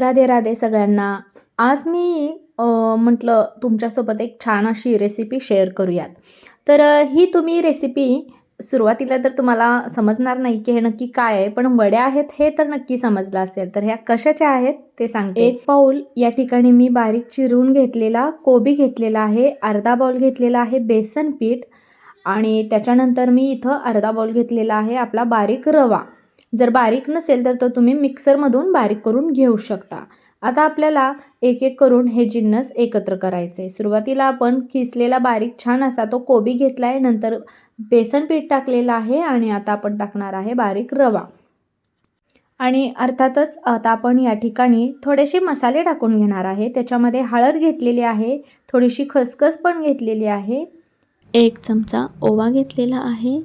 राधे राधे सगळ्यांना. आज मी म्हटलं तुमच्यासोबत एक छान अशी रेसिपी शेअर करूयात. तर ही तुम्ही रेसिपी सुरुवातीला तर तुम्हाला समजणार नाही की हे नक्की काय आहे पण वड्या आहेत हे तर नक्की समजलं असेल. तर ह्या कशाच्या आहेत ते सांगते. एक पाऊल या ठिकाणी मी बारीक चिरून घेतलेला कोबी घेतलेला आहे अर्धा बाऊल घेतलेला आहे बेसन पीठ आणि त्याच्यानंतर मी इथं अर्धा बाऊल घेतलेला आहे आपला बारीक रवा. जर बारीक नसेल तर तो तुम्ही मिक्सरमधून बारीक करून घेऊ शकता. आता आपल्याला एक एक करून हे जिन्नस एकत्र करायचे. सुरुवातीला आपण किसलेला बारीक छान असा तो कोबी घेतला आहे नंतर बेसन पीठ टाकलेलं आहे आणि आता आपण टाकणार आहे बारीक रवा. आणि अर्थातच आता आपण या ठिकाणी थोडेसे मसाले टाकून घेणार आहे. त्याच्यामध्ये हळद घेतलेली आहे थोडीशी खसखस पण घेतलेली आहे. एक चमचा ओवा घेतलेला आहे.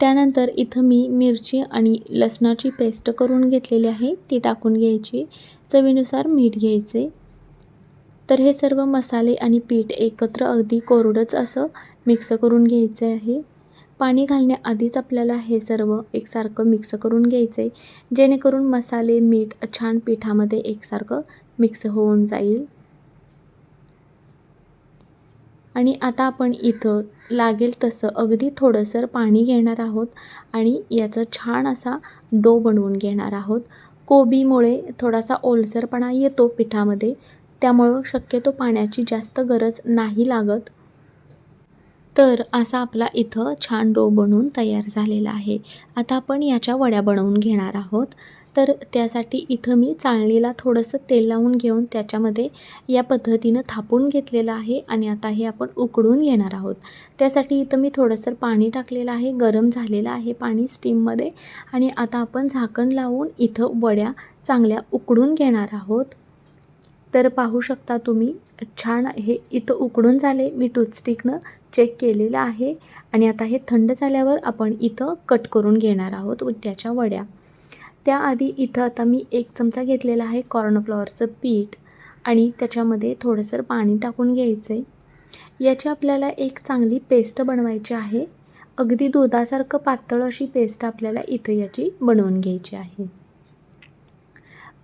त्यानंतर इथं मी मिरची आणि लसणाची पेस्ट करून घेतलेली आहे ती टाकून घ्यायची. चवीनुसार मीठ घ्यायचे. तर हे सर्व मसाले आणि पीठ एकत्र अगदी कोरडंच असं मिक्स करून घ्यायचं आहे. पाणी घालण्याआधीच आपल्याला हे सर्व एकसारखं मिक्स करून घ्यायचं. आहे जेणेकरून मसाले मीठ छान पिठामध्ये एकसारखं मिक्स होऊन जाईल. आणि आता आपण इथं लागेल तसं. अगदी थोडंसं पाणी घेणार आहोत आणि याचा छान असा डो बनवून घेणार आहोत. कोबीमुळे थोडासा ओलसरपणा येतो पिठामध्ये. त्यामुळं शक्यतो पाण्याची जास्त गरज नाही लागत. तर असा आपला इथं छान डो बनवून तयार झालेला आहे. आता आपण याच्या वड्या बनवून घेणार आहोत. तर त्यासाठी इथं मी चाळणीला थोडंसं तेल लावून घेऊन त्याच्यामध्ये या पद्धतीनं थापून घेतलेलं आहे आणि आता हे आपण उकडून घेणार आहोत. त्यासाठी इथं मी थोडंसं पाणी टाकलेलं आहे. गरम झालेलं आहे पाणी स्टीममध्ये आणि आता आपण झाकण लावून इथं वड्या चांगल्या उकडून घेणार आहोत. तर पाहू शकता तुम्ही छान हे इथं उकडून झाले. मी टूथस्टिकनं चेक केलेलं आहे आणि आता हे थंड झाल्यावर आपण इथं कट करून घेणार आहोत त्याच्या वड्या. त्याआधी इथं आता मी एक चमचा घेतलेला आहे कॉर्नफ्लॉवरचं पीठ आणि त्याच्यामध्ये थोडंसं पाणी टाकून घ्यायचं आहे याची आपल्याला एक चांगली पेस्ट बनवायची आहे. अगदी दुधासारखं पातळ अशी पेस्ट आपल्याला इथं याची बनवून घ्यायची आहे.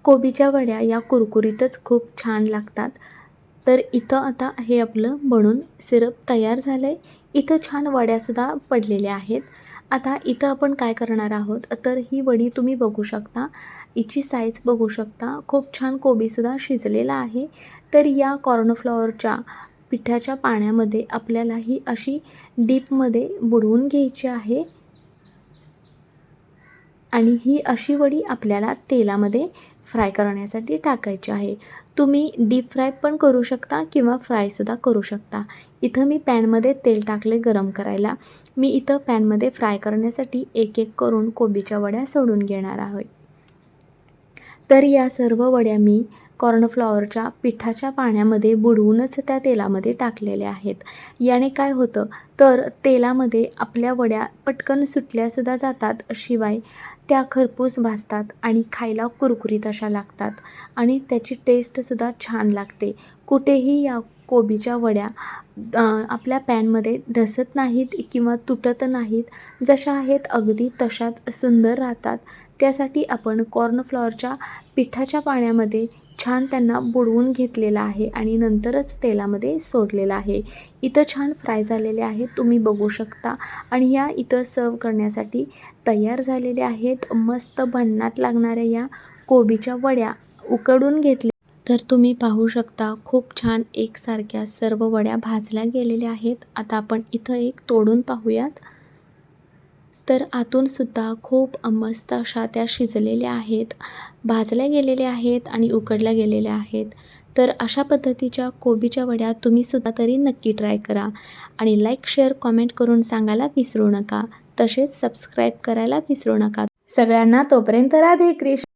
कोबीच्या वड्या या कुरकुरीतच खूप छान लागतात. तर इथं आता हे आपलं बनून सिरप तयार झालं आहे इथं छान वड्यासुद्धा पडलेल्या आहेत. आता इथं आपण काय करणार आहोत? तर ही वडी तुम्ही बघू शकता. हिची साईज बघू शकता. खूप छान कोबीसुद्धा शिजलेला आहे. तर या कॉर्नफ्लॉवरच्या पिठाच्या पाण्यामध्ये आपल्याला ही अशी डीपमध्ये बुडवून घ्यायची आहे. आणि ही अशी वडी आपल्याला तेलामध्ये फ्राय करण्यासाठी टाकायची आहे. तुम्ही डीप फ्राय पण करू शकता किंवा फ्रायसुद्धा करू शकता. इथं मी पॅनमध्ये तेल टाकले गरम करायला. मी इथं पॅनमध्ये फ्राय करण्यासाठी एक एक करून कोबीच्या वड्या सोडून घेणार आहे. तर या सर्व वड्या मी कॉर्नफ्लॉवरच्या पिठाच्या पाण्यामध्ये बुडवूनच त्या तेलामध्ये टाकलेल्या आहेत. याने काय होतं? तर तेलामध्ये आपल्या वड्या पटकन सुटल्यासुद्धा जातात. शिवाय त्या खरपूस भाजतात आणि खायला कुरकुरीत अशा लागतात. आणि त्याची टेस्टसुद्धा छान लागते. कुठेही या कोबीच्या वड्या आपल्या पॅनमध्ये ढसत नाहीत किंवा तुटत नाहीत जशा आहेत अगदी तशात सुंदर राहतात. त्यासाठी आपण कॉर्नफ्लॉवरच्या पिठाच्या पाण्यामध्ये छान त्यांना बुडवून घेतलेलं आहे आणि नंतरच तेलामध्ये सोडलेलं आहे. इथं छान फ्राय झालेले आहेत तुम्ही बघू शकता. आणि या इथं सर्व करण्यासाठी तयार झालेल्या आहेत मस्त भन्नाट लागणाऱ्या या कोबीच्या वड्या. उकडून घेतल्या. तर तुम्ही पाहू शकता खूप छान एकसारख्या सर्व वड्या भाजल्या गेलेल्या आहेत. आता आपण इथं एक तोडून पाहूयात. तर आतूनसुद्धा खूप मस्त अशा त्या शिजलेल्या आहेत भाजल्या गेलेल्या आहेत आणि उकडल्या गेलेल्या आहेत. तर अशा पद्धतीच्या कोबीच्या वड्या तुम्हीसुद्धा तरी नक्की ट्राय करा आणि लाईक शेअर कॉमेंट करून सांगायला विसरू नका. तसेच सबस्क्राईब करायला विसरू नका. सगळ्यांना तोपर्यंत राधे कृष्ण.